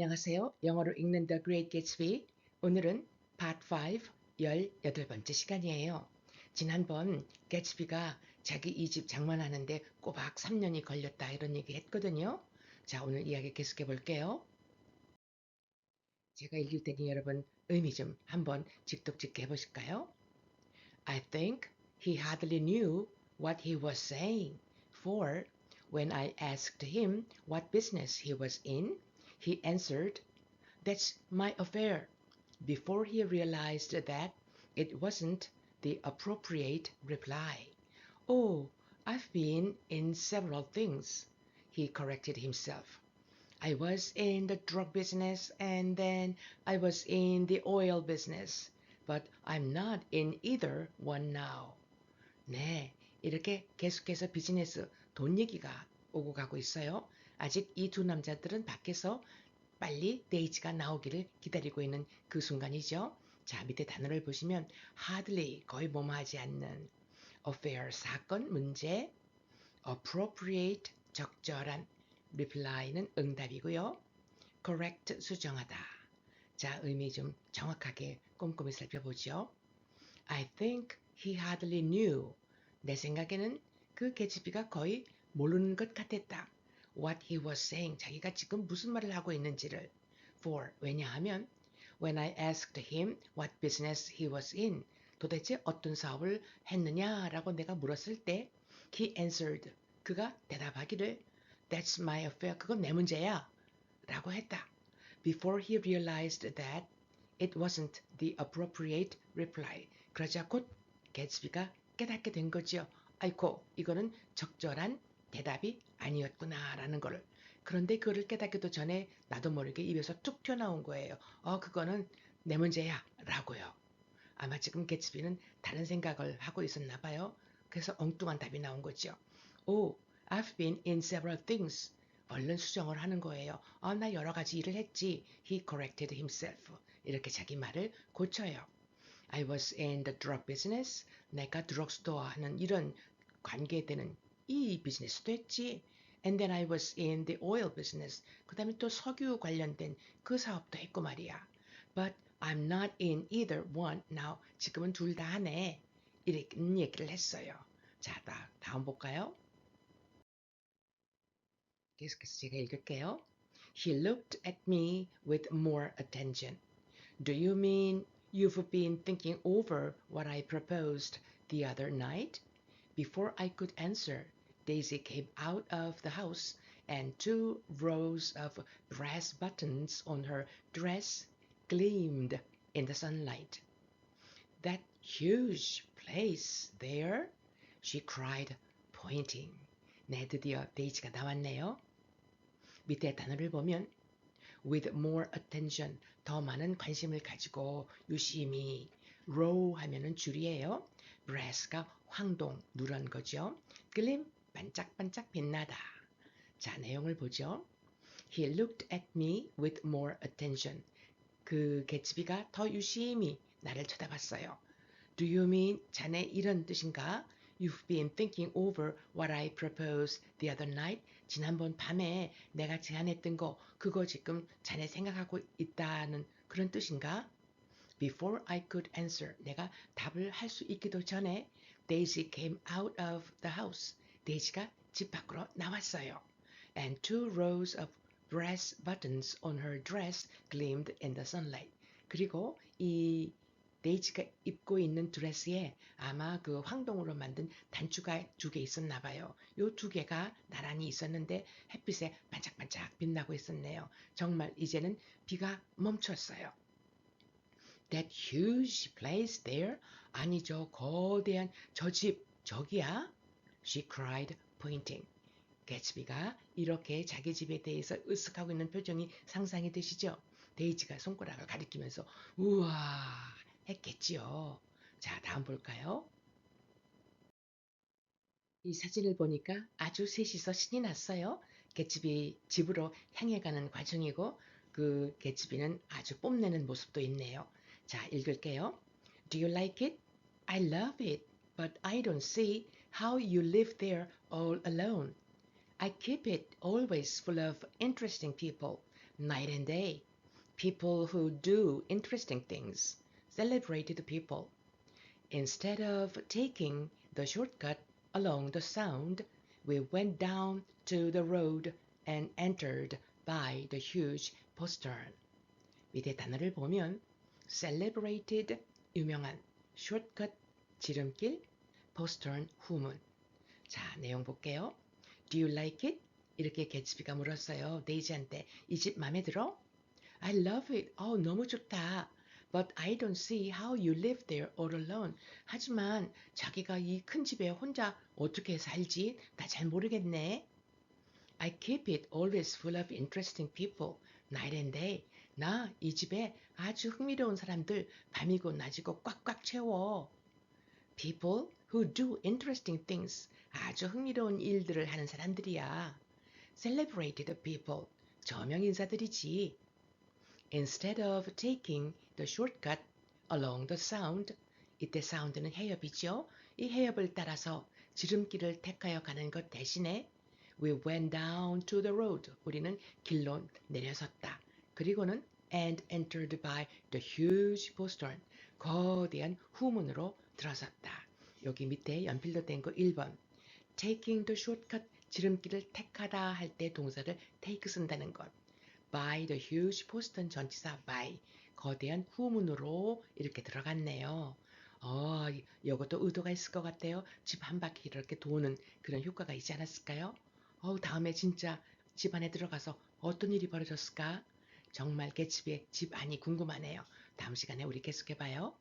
안녕하세요. 영어로 읽는 The Great Gatsby. 오늘은 Part 5 18번째 시간이에요. 지난번 개츠비가 자기 이 집 장만하는데 꼬박 3년이 걸렸다 이런 얘기 했거든요. 자, 오늘 이야기 계속해 볼게요. 제가 읽을 테니 여러분 의미 좀 한번 직독직해 보실까요? I think he hardly knew what he was saying, for when I asked him what business he was in, he answered, That's my affair, before he realized that it wasn't the appropriate reply. Oh, I've been in several things, he corrected himself. I was in the drug business and then I was in the oil business, but I'm not in either one now. 네, 이렇게 계속해서 비즈니스 돈 얘기가 오고 가고 있어요. 아직 이 두 남자들은 밖에서 빨리 데이지가 나오기를 기다리고 있는 그 순간이죠. 자, 밑에 단어를 보시면 hardly 거의 뭐뭐 하지 않는 affair 사건 문제 appropriate 적절한 reply는 응답이고요. correct 수정하다. 자, 의미 좀 정확하게 꼼꼼히 살펴보죠. I think he hardly knew. 내 생각에는 그 개츠비가 거의 모르는 것 같았다. What he was saying. 자기가 지금 무슨 말을 하고 있는지를. For. 왜냐하면 when I asked him what business he was in. 도대체 어떤 사업을 했느냐라고 내가 물었을 때 he answered. 그가 대답하기를 That's my affair. 그건 내 문제야. 라고 했다. Before he realized that it wasn't the appropriate reply. 그러자 곧 개츠비가 깨닫게 된 거죠. 아이코, 이거는 적절한 대답이 아니었구나라는 거를. 그런데 그거를 깨닫기도 전에 나도 모르게 입에서 툭 튀어나온 거예요. 어, 그거는 내 문제야. 라고요. 아마 지금 개츠비는 다른 생각을 하고 있었나 봐요. 그래서 엉뚱한 답이 나온 거죠. 오, I've been in several things. 얼른 수정을 하는 거예요. 아, 나 여러 가지 일을 했지. He corrected himself. 이렇게 자기 말을 고쳐요. I was in the drug business. 내가 드럭스토어 하는 이런 관계되는 이 비즈니스도 했지. And then I was in the oil business. 그 다음에 또 석유 관련된 그 사업도 했고 말이야. But I'm not in either one now. 지금은 둘 다 하네. 이런 얘기를 했어요. 자, 다, 다음 볼까요? 계속해서 제가 읽을게요. He looked at me with more attention. Do you mean you've been thinking over what I proposed the other night? Before I could answer, Daisy came out of the house and two rows of brass buttons on her dress gleamed in the sunlight. That huge place there? she cried, pointing. 네, 드디어 데이지가 나왔네요. 밑에 단어를 보면 with more attention, 더 많은 관심을 가지고 유심히 row 하면은 줄이에요. brass가 황동, 누런 거죠. gleam, 반짝반짝 빛나다. 자, 내용을 보죠. He looked at me with more attention. 그 개츠비가 더 유심히 나를 쳐다봤어요. Do you mean 자네 이런 뜻인가? You've been thinking over what I proposed the other night. 지난번 밤에 내가 제안했던 거 그거 지금 자네 생각하고 있다는 그런 뜻인가? Before I could answer. 내가 답을 할 수 있기도 전에 Daisy came out of the house. 데이지가 집 밖으로 나왔어요. And two rows of brass buttons on her dress gleamed in the sunlight. 그리고 이 데이지가 입고 있는 드레스에 아마 그 황동으로 만든 단추가 두 개 있었나 봐요. 요 두 개가 나란히 있었는데 햇빛에 반짝반짝 빛나고 있었네요. 정말 이제는 비가 멈췄어요. That huge place there? 아니죠. 거대한 저 집 저기야? She cried, pointing. 개츠비가 이렇게 자기 집에 대해서 으쓱하고 있는 표정이 상상이 되시죠? 데이지가 손가락을 가리키면서 우와 했겠지요. 자, 다음 볼까요? 이 사진을 보니까 아주 셋이서 신이 났어요. 개츠비 집으로 향해 가는 과정이고 그 개츠비는 아주 뽐내는 모습도 있네요. 자, 읽을게요. Do you like it? I love it, but I don't see how you live there all alone. I keep it always full of interesting people, night and day. People who do interesting things. Celebrated people. Instead of taking the shortcut along the sound, we went down to the road and entered by the huge postern. 밑에 단어를 보면 celebrated 유명한 shortcut 지름길 postern 후문 자 내용 볼게요. Do you like it? 이렇게 개츠비가 물었어요. 데이지한테 이 집 마음에 들어? I love it. 어 너무 좋다. But I don't see how you live there all alone. 하지만 자기가 이 큰 집에 혼자 어떻게 살지? 나 잘 모르겠네. I keep it always full of interesting people, night and day. 나 이 집에 아주 흥미로운 사람들 밤이고 낮이고 꽉꽉 채워. People who do interesting things. 아주 흥미로운 일들을 하는 사람들이야. Celebrated people. 저명 인사들이지. Instead of taking the shortcut along the sound. 이때 사운드는 해협이죠. 이 해협을 따라서 지름길을 택하여 가는 것 대신에 We went down to the road. 우리는 길로 내려섰다. 그리고는 and entered by the huge postern. 거대한 후문으로 들어섰다. 여기 밑에 연필로 된 거 1번. taking the shortcut 지름길을 택하다 할 때 동사를 take 쓴다는 것. by the huge postern 전치사 by 거대한 후문으로 이렇게 들어갔네요. 어, 이것도 의도가 있을 것 같아요. 집 한 바퀴 이렇게 도는 그런 효과가 있지 않았을까요? 어, 다음에 진짜 집 안에 들어가서 어떤 일이 벌어졌을까? 정말 개집의 집 안이 궁금하네요. 다음 시간에 우리 계속해봐요.